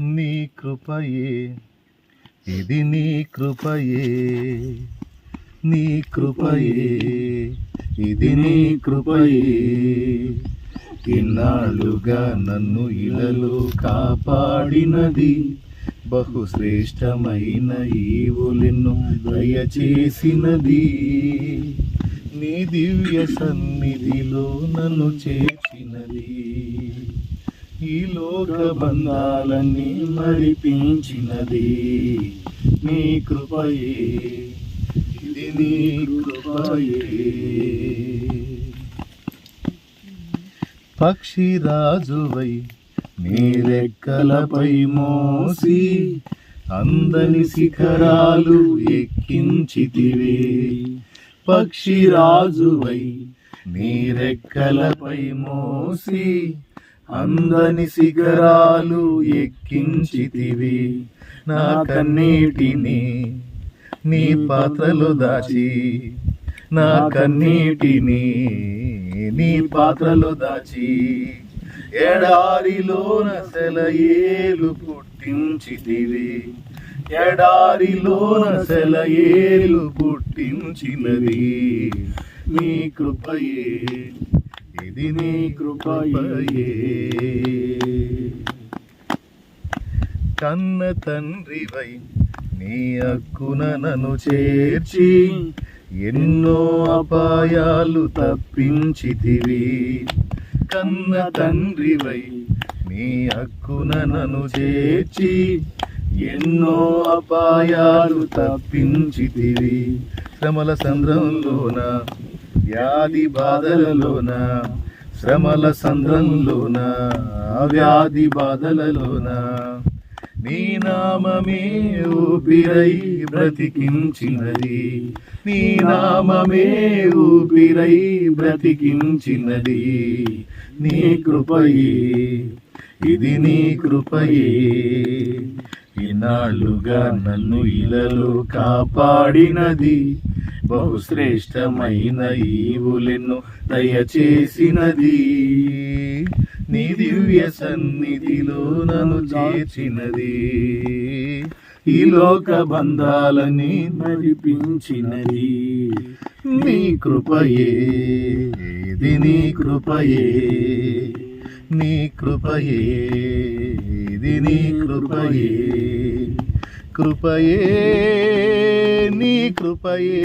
నీ కృపయే. ఇది నీ కృపయే. నీ కృపయే. ఇది నీ కృపయే. ఇన్నాళ్ళుగా నన్ను ఇలలో కాపాడినది. బహుశ్రేష్టమైన ఈవులెన్ను దయచేసినది. నీ దివ్య సన్నిధిలో నన్ను చేర్చినది. ఈ లోక బంధాలన్నీ మరిపించినది నీ కృపయే. ఇది నీ కృపయే. పక్షిరాజువై నీ రెక్కలపై మోసి అందని శిఖరాలు ఎక్కించితివే. పక్షిరాజువై నీ రెక్కలపై మోసి అందని శిఖరాలు ఎక్కించితివి నా కన్నీటిని నీ పాత్రలో దాచి నా కన్నీటిని నీ పాత్రలో దాచి ఎడారిలోన సెలయేలు పుట్టించితివి ఎడారిలోన సెలయేలు పుట్టించినది నీ కృపయే. ఇది నీ కృపయే. కన్న తండ్రివై నీ అక్కున నన్ను చేర్చి ఎన్నో అపాయాలు తప్పించితివి. కన్న తండ్రివై నీ అక్కున నన్ను చేర్చి ఎన్నో అపాయాలు తప్పించితివి. శ్రమల సంద్రంలోన వ్యాధి బాధలలోన శ్రమల సంద్రంలోన వ్యాధి బాధలలోన నీ నామమే ఊపిరై బ్రతికించినది. నీ నామమే ఊపిరై బ్రతికించినది. నీ కృపయే ఇది నీ కృపయే. ఇన్నాళ్ళుగా నన్ను ఇలలో కాపాడినది. బహుశ్రేష్టమైన ఈవులెన్ను దయచేసినది. నీ దివ్య సన్నిధిలో నన్ను చేర్చినది. ఈ లోక బంధాలని నడిపించినది. నీ కృపయే ఇది నీ కృపయే? నీ కృపయే ఇది నీ కృపయే? కృపయే నీ కృపయే.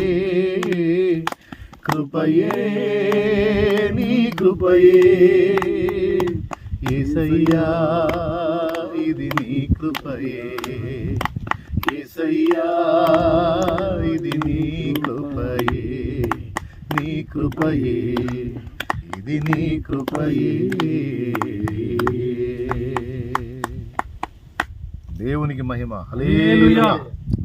కృపయే నీ కృపయే. ఏసయ్యా ఇది నీ కృపయే. ఏసయ్యా ఇది నీ కృపయే. నీ కృపయే ఇది నీ కృపయే. దేవునికి మహిమ.